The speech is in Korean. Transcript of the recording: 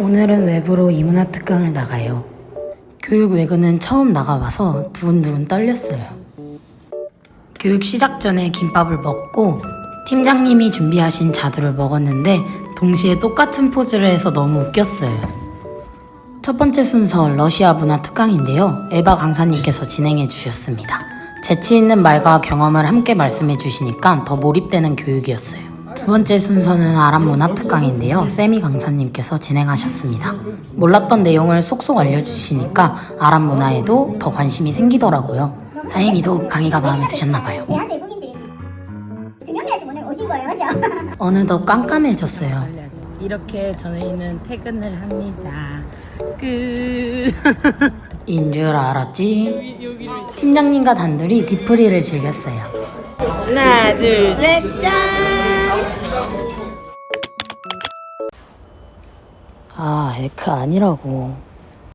오늘은 외부로 이문화 특강을 나가요. 교육 외근은 처음 나가봐서 두근두근 떨렸어요. 교육 시작 전에 김밥을 먹고 팀장님이 준비하신 자두를 먹었는데 동시에 똑같은 포즈를 해서 너무 웃겼어요. 첫 번째 순서 러시아 문화 특강인데요. 에바 강사님께서 진행해 주셨습니다. 재치 있는 말과 경험을 함께 말씀해 주시니까 더 몰입되는 교육이었어요. 두 번째 순서는 아랍 문화 특강인데요. 세미 강사님께서 진행하셨습니다. 몰랐던 내용을 쏙쏙 알려주시니까 아랍 문화에도 더 관심이 생기더라고요. 다행히도 강의가 마음에 드셨나 봐요. 대한 외국인들이 두 명이라서 오늘 오신 거예요, 그죠? 어느덧 깜깜해졌어요. 이렇게 저희는 퇴근을 합니다 끝 인줄 알았지? 팀장님과 단둘이 디프리를 즐겼어요. 하나 둘 셋 짠 아, 에크 아니라고.